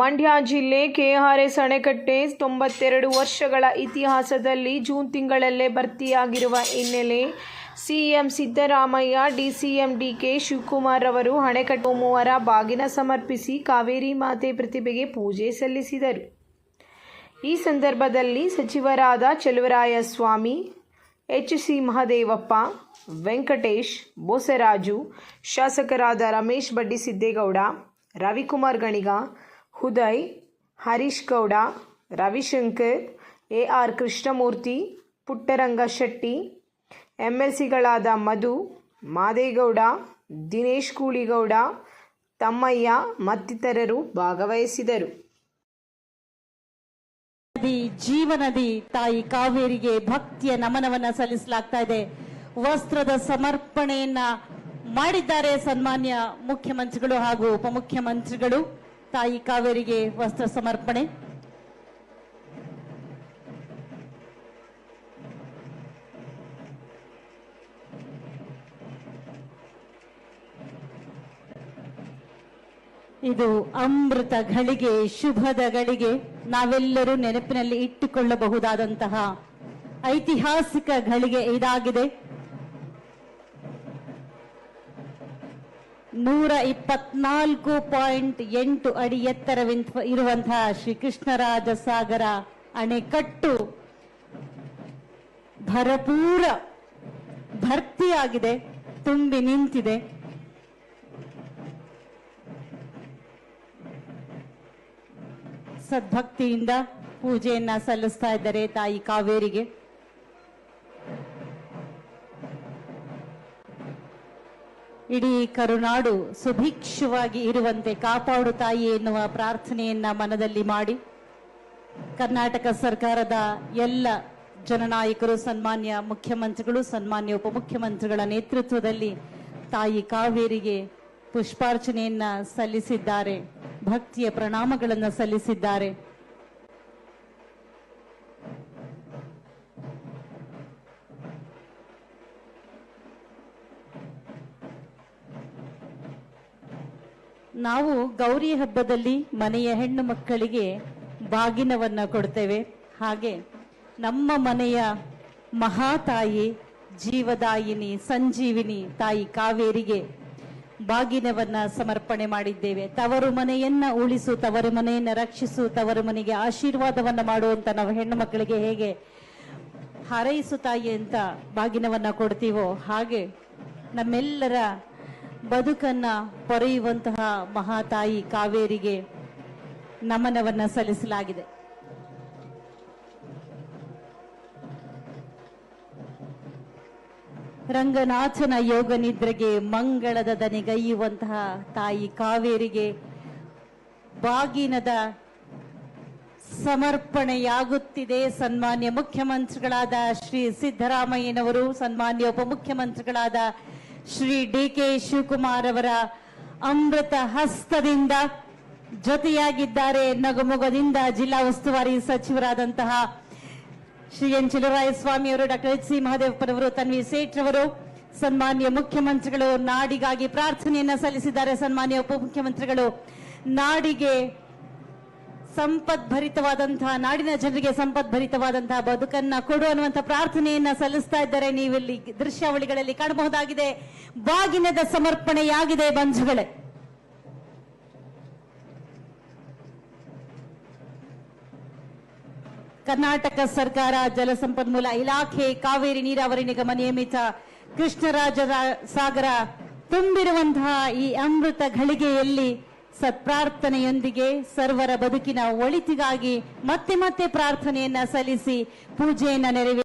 ಮಂಡ್ಯ ಜಿಲ್ಲೆ ಕೆಆರ್ಎಸ್ ಅಣೆಕಟ್ಟೆ ತೊಂಬತ್ತೆರಡು ವರ್ಷಗಳ ಇತಿಹಾಸದಲ್ಲಿ ಜೂನ್ ತಿಂಗಳಲ್ಲೇ ಭರ್ತಿಯಾಗಿರುವ ಹಿನ್ನೆಲೆ CM Siddaramaiah, DCM DK Shivakumar ಅವರು ಅಣೆಕಟ್ಟು ಮೂವರ ಬಾಗಿನ ಸಮರ್ಪಿಸಿ ಕಾವೇರಿ ಮಾತೆ ಪ್ರತಿಭೆಗೆ ಪೂಜೆ ಸಲ್ಲಿಸಿದರು. ಈ ಸಂದರ್ಭದಲ್ಲಿ ಸಚಿವರಾದ ಚಲುವರಾಯಸ್ವಾಮಿ, ಎಚ್ ಸಿ ಮಹದೇವಪ್ಪ, ವೆಂಕಟೇಶ್, ಬೋಸರಾಜು, ಶಾಸಕರಾದ Ramesh Baddisiddegowda, Ravikumar Ganiga Uday, Harish Gowda, Ravishankar A R Krishnamurthy, Puttaranga Shetty M L ಸಿಗಳಾದ Madhu, Madegowda, Dinesh ಕೂಳಿಗೌಡ Thammaiah ಮತ್ತಿತರರು ಭಾಗವಹಿಸಿದರು. ನದಿ, ಜೀವನದಿ ತಾಯಿ ಕಾವೇರಿಗೆ ಭಕ್ತಿಯ ನಮನವನ್ನ ಸಲ್ಲಿಸಲಾಗ್ತಾ ಇದೆ. ವಸ್ತ್ರದ ಸಮರ್ಪಣೆಯನ್ನ ಮಾಡಿದ್ದಾರೆ ಸನ್ಮಾನ್ಯ ಮುಖ್ಯಮಂತ್ರಿಗಳು ಹಾಗೂ ಉಪಮುಖ್ಯಮಂತ್ರಿಗಳು. ತಾಯಿ ಕಾವೇರಿಗೆ ವಸ್ತ್ರ ಸಮರ್ಪಣೆ. ಇದು ಅಮೃತ ಗಳಿಗೆ ಶುಭದ ಗಳಿಗೆ ನಾವೆಲ್ಲರೂ ನೆನಪಿನಲ್ಲಿ ಇಟ್ಟುಕೊಳ್ಳಬಹುದಾದಂತಹ ಐತಿಹಾಸಿಕ ಗಳಿಗೆ ಇದಾಗಿದೆ. ನೂರ ಇಪ್ಪತ್ನಾಲ್ಕು ಪಾಯಿಂಟ್ ಎಂಟು ಅಡಿ ಎತ್ತರವಿಂತ ಇರುವಂತಹ ಶ್ರೀ ಕೃಷ್ಣರಾಜ ಸಾಗರ ಅಣೆಕಟ್ಟು ಭರಪೂರ ಭರ್ತಿಯಾಗಿದೆ, ತುಂಬಿ ನಿಂತಿದೆ. ಸದ್ಭಕ್ತಿಯಿಂದ ಪೂಜೆಯನ್ನ ಸಲ್ಲಿಸ್ತಾ ಇದ್ದಾರೆ ತಾಯಿ ಕಾವೇರಿಗೆ. ಇಡೀ ಕರುನಾಡು ಸುಭಿಕ್ಷವಾಗಿ ಇರುವಂತೆ ಕಾಪಾಡು ತಾಯಿ ಎನ್ನುವ ಪ್ರಾರ್ಥನೆಯನ್ನ ಮನದಲ್ಲಿ ಮಾಡಿ ಕರ್ನಾಟಕ ಸರ್ಕಾರದ ಎಲ್ಲ ಜನನಾಯಕರು, ಸನ್ಮಾನ್ಯ ಮುಖ್ಯಮಂತ್ರಿಗಳು, ಸನ್ಮಾನ್ಯ ಉಪಮುಖ್ಯಮಂತ್ರಿಗಳ ನೇತೃತ್ವದಲ್ಲಿ ತಾಯಿ ಕಾವೇರಿಗೆ ಪುಷ್ಪಾರ್ಚನೆಯನ್ನ ಸಲ್ಲಿಸಿದ್ದಾರೆ, ಭಕ್ತಿಯ ಪ್ರಣಾಮಗಳನ್ನು ಸಲ್ಲಿಸಿದ್ದಾರೆ. ನಾವು ಗೌರಿ ಹಬ್ಬದಲ್ಲಿ ಮನೆಯ ಹೆಣ್ಣು ಮಕ್ಕಳಿಗೆ ಬಾಗಿನವನ್ನ ಕೊಡ್ತೇವೆ. ಹಾಗೆ ನಮ್ಮ ಮನೆಯ ಮಹಾತಾಯಿ ಜೀವದಾಯಿನಿ, ಸಂಜೀವಿನಿ ತಾಯಿ ಕಾವೇರಿಗೆ ಬಾಗಿನವನ್ನ ಸಮರ್ಪಣೆ ಮಾಡಿದ್ದೇವೆ. ತವರು ಮನೆಯನ್ನ ಉಳಿಸು, ತವರು ಮನೆಯನ್ನ ರಕ್ಷಿಸು, ತವರು ಮನೆಗೆ ಆಶೀರ್ವಾದವನ್ನ ಮಾಡುವಂತ ನಾವು ಹೆಣ್ಣು ಮಕ್ಕಳಿಗೆ ಹೇಗೆ ಹಾರೈಸು ತಾಯಿ ಅಂತ ಬಾಗಿನವನ್ನ ಕೊಡ್ತೀವೋ ಹಾಗೆ ನಮ್ಮೆಲ್ಲರ ಬದುಕನ್ನ ಪೊರೆಯುವಂತಹ ಮಹಾತಾಯಿ ಕಾವೇರಿಗೆ ನಮನವನ್ನ ಸಲ್ಲಿಸಲಾಗಿದೆ. ರಂಗನಾಥನ ಯೋಗ ನಿದ್ರೆಗೆ ಮಂಗಳದ ದನಿಗೈಯುವಂತಹ ತಾಯಿ ಕಾವೇರಿಗೆ ಬಾಗಿನದ ಸಮರ್ಪಣೆಯಾಗುತ್ತಿದೆ. ಸನ್ಮಾನ್ಯ ಮುಖ್ಯಮಂತ್ರಿಗಳಾದ ಶ್ರೀ ಸಿದ್ದರಾಮಯ್ಯನವರು, ಸನ್ಮಾನ್ಯ ಉಪಮುಖ್ಯಮಂತ್ರಿಗಳಾದ ಶ್ರೀ ಡಿ ಕೆ ಶಿವಕುಮಾರ್ ಅವರ ಅಮೃತ ಹಸ್ತದಿಂದ ಜೊತೆಯಾಗಿದ್ದಾರೆ ನಗುಮೊಗದಿಂದ ಜಿಲ್ಲಾ ಉಸ್ತುವಾರಿ ಸಚಿವರಾದಂತಹ ಶ್ರೀ ಎನ್. ಸ್ವಾಮಿ ಅವರು, ಡಾಕ್ಟರ್ ಎಚ್. ಸಿ. ಮಹದೇವಪ್ಪನವರು ತನ್ವಿ ಸೇಠ್ ಅವರು ಸನ್ಮಾನ್ಯ ಮುಖ್ಯಮಂತ್ರಿಗಳು ನಾಡಿಗಾಗಿ ಪ್ರಾರ್ಥನೆಯನ್ನ ಸಲ್ಲಿಸಿದ್ದಾರೆ. ಸನ್ಮಾನ್ಯ ಉಪಮುಖ್ಯಮಂತ್ರಿಗಳು ನಾಡಿಗೆ ಸಂಪದ್ಭರಿತವಾದಂತಹ ನಾಡಿನ ಜನರಿಗೆ ಸಂಪದ್ಭರಿತವಾದಂತಹ ಬದುಕನ್ನ ಕೊಡು ಅನ್ನುವಂತ ಪ್ರಾರ್ಥನೆಯನ್ನ ಸಲ್ಲಿಸ್ತಾ ಇದ್ದಾರೆ ನೀವಿಲ್ಲಿ ದೃಶ್ಯಾವಳಿಗಳಲ್ಲಿ ಕಾಣಬಹುದಾಗಿದೆ. ಬಾಗಿನದ ಸಮರ್ಪಣೆಯಾಗಿದೆ ಬಂಧುಗಳೇ. ಕರ್ನಾಟಕ ಸರ್ಕಾರ ಜಲಸಂಪನ್ಮೂಲ ಇಲಾಖೆ ಕಾವೇರಿ ನೀರಾವರಿ ನಿಗಮ ನಿಯಮಿತ ಕೃಷ್ಣರಾಜ ಸಾಗರ ತುಂಬಿರುವಂತಹ ಈ ಅಮೃತ ಘಳಿಗೆಯಲ್ಲಿ ಸತ್ಪ್ರಾರ್ಥನೆಯೊಂದಿಗೆ ಸರ್ವರ ಬದುಕಿನ ಒಳಿತಿಗಾಗಿ ಮತ್ತೆ ಮತ್ತೆ ಪ್ರಾರ್ಥನೆಯನ್ನ ಸಲ್ಲಿಸಿ ಪೂಜೆಯನ್ನ ನೆರವೇರಿಸಿದ್ದಾರೆ